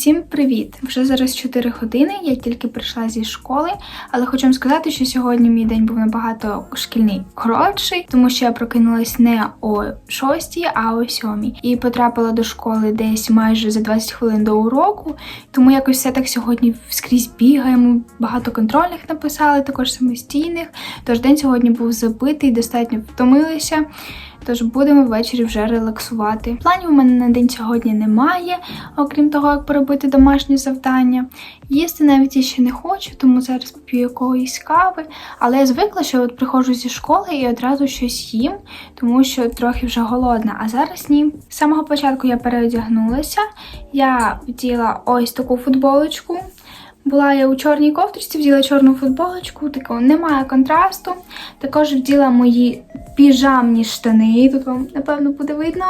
Усім привіт! Вже зараз 4 години. Я тільки прийшла зі школи, але хочу вам сказати, що сьогодні мій день був набагато шкільний коротший, тому що я прокинулась не о 6, а о 7. І потрапила до школи десь майже за 20 хвилин до уроку. Тому якось все так сьогодні скрізь бігаємо. Багато контрольних написали, також самостійних. Тож день сьогодні був забитий, достатньо втомилися. Тож будемо ввечері вже релаксувати. Планів у мене на день сьогодні немає, окрім того, як поробити домашні завдання. Їсти навіть я ще не хочу, тому зараз поп'ю якоїсь кави. Але я звикла, що от приходжу зі школи і одразу щось їм, тому що трохи вже голодна. А зараз ні. З самого початку я переодягнулася. Я вділа ось таку футболочку. Була я у чорній кофточці, вділа чорну футболочку, такого немає контрасту. Також вділа мої піжамні штани. Тут вам, напевно, буде видно.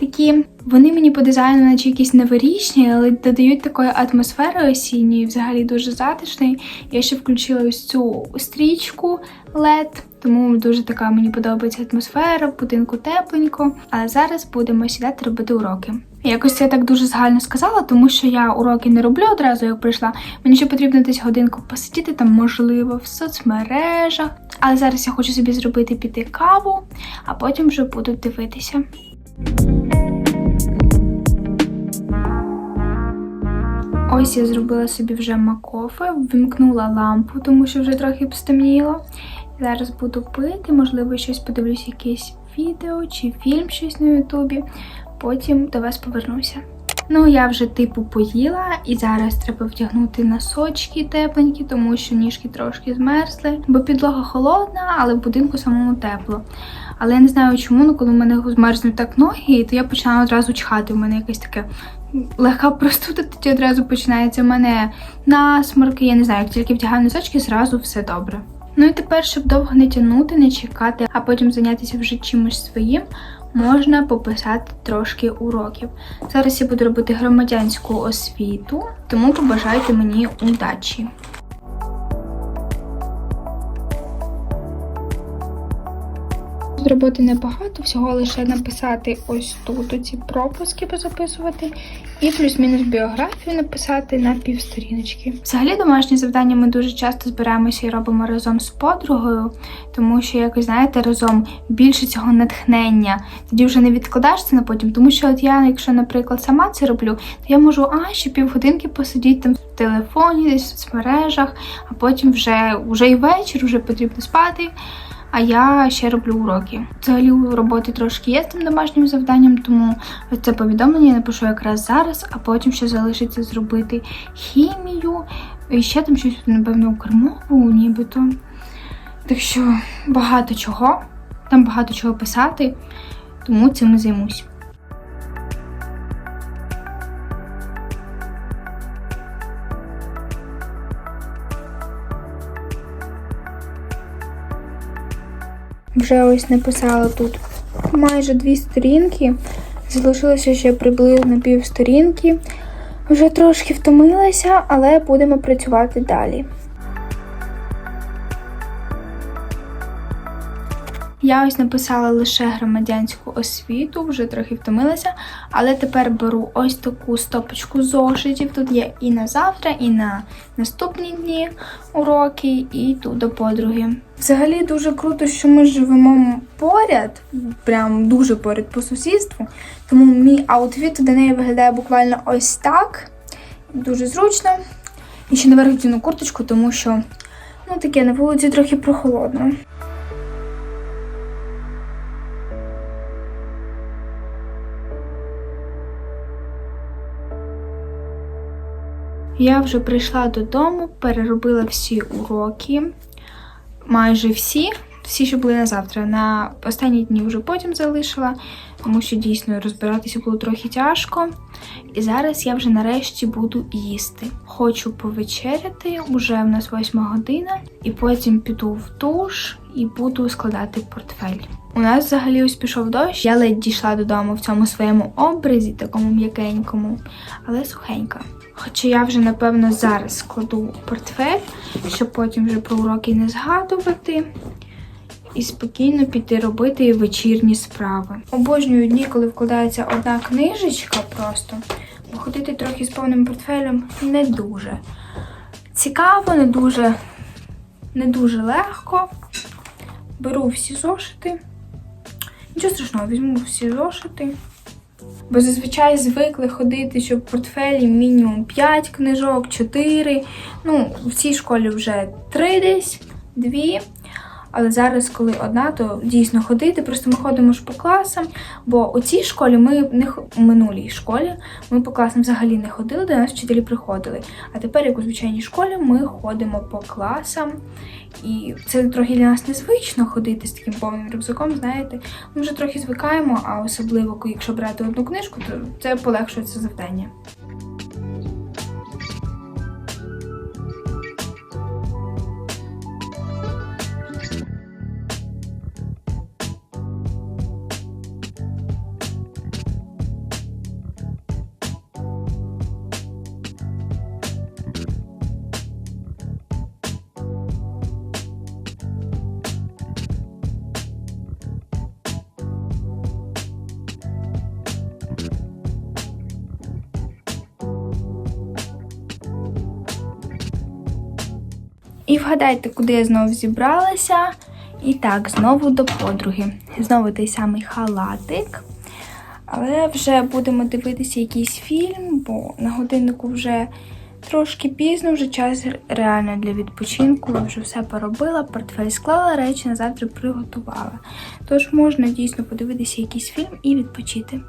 Такі, вони мені по дизайну, наче якісь новорічні, але додають такої атмосфери осінньої, взагалі дуже затишної. Я ще включила ось цю стрічку LED, тому дуже така мені подобається атмосфера, в будинку тепленько. Але зараз будемо сідати робити уроки. Якось я так дуже загально сказала, тому що я уроки не роблю одразу, як прийшла. Мені ще потрібно десь годинку посидіти там, можливо, в соцмережах. Але зараз я хочу собі зробити піти каву, а потім вже буду дивитися. Ось я зробила собі вже макофе, ввімкнула лампу, тому що вже трохи постемніло. Зараз буду пити, можливо, щось подивлюсь, якесь відео чи фільм щось на Ютубі. Потім до вас повернуся. Ну, я вже типу поїла, і зараз треба вдягнути носочки тепленькі, тому що ніжки трошки змерзли, бо підлога холодна, але в будинку самому тепло. Але я не знаю чому, ну коли в мене змерзнуть так ноги, то я починаю одразу чхати. У мене якесь таке легка простуда, тоді одразу починається. У мене насморки, я не знаю, як тільки вдягаю носочки, зразу все добре. Ну і тепер, щоб довго не тягнути, не чекати, а потім зайнятися вже чимось своїм, можна пописати трошки уроків. Зараз я буду робити громадянську освіту, тому побажайте мені удачі. Роботи небагато, всього лише написати ось тут оці пропуски позаписувати і плюс-мінус біографію написати на півсторіночки. Взагалі домашні завдання ми дуже часто збираємося і робимо разом з подругою, тому що якось знаєте, разом більше цього натхнення. Тоді вже не відкладаєш це на потім. Тому що от я, якщо, наприклад, сама це роблю, то я можу а ще півгодинки посидіти там в телефоні, десь в соцмережах, а потім вже, вже і вечір, вже потрібно спати. А я ще роблю уроки. Взагалі у роботи трошки є з тим домашнім завданням, тому це повідомлення я напишу якраз зараз, а потім ще залишиться зробити хімію. І ще там щось, напевно, кормову, нібито. Так що багато чого. Там багато чого писати, тому цим і займусь. Вже ось написала тут майже дві сторінки. Залишилося ще приблизно пів сторінки. Вже трошки втомилася, але будемо працювати далі. Я ось написала лише громадянську освіту, вже трохи втомилася, але тепер беру ось таку стопочку зошитів. Тут є і на завтра, і на наступні дні уроки, і тут до подруги. Взагалі дуже круто, що ми живемо поряд, прям дуже поряд по сусідству. Тому мій аутфіт до неї виглядає буквально ось так. Дуже зручно. І ще наверх вдіну курточку, тому що ну таке на вулиці трохи прохолодно. Я вже прийшла додому, переробила всі уроки, майже всі, всі, що були на завтра. На останні дні вже потім залишила, тому що дійсно розбиратися було трохи тяжко. І зараз я вже нарешті буду їсти. Хочу повечеряти, вже в нас восьма година, і потім піду в душ і буду складати портфель. У нас взагалі ось пішов дощ. Я ледь дійшла додому в цьому своєму образі, такому м'якенькому, але сухенька. Хоча я вже, напевно, зараз складу портфель, щоб потім вже про уроки не згадувати. І спокійно піти робити вечірні справи. Обожнюю дні, коли вкладається одна книжечка просто. Походити трохи з повним портфелем не дуже цікаво, не дуже, не дуже легко. Беру всі зошити. Нічого страшного, візьму всі зошити. Бо зазвичай звикли ходити, що в портфелі мінімум 5 книжок, 4. Ну, в цій школі вже 3 десь, 2. Але зараз, коли одна, то дійсно ходити. Просто ми ходимо ж по класам. Бо у цій школі ми не у минулій школі ми по класам взагалі не ходили, до нас вчителі приходили. А тепер, як у звичайній школі, ми ходимо по класам. І це трохи для нас незвично ходити з таким повним рюкзаком, знаєте. Ми вже трохи звикаємо, а особливо, якщо брати одну книжку, то це полегшує це завдання. І вгадайте, куди я знову зібралася. І так, знову до подруги. Знову той самий халатик. Але вже будемо дивитися якийсь фільм, бо на годиннику вже трошки пізно, вже час реально для відпочинку. Вже все поробила, портфель склала, речі на завтра приготувала. Тож можна дійсно подивитися якийсь фільм і відпочити.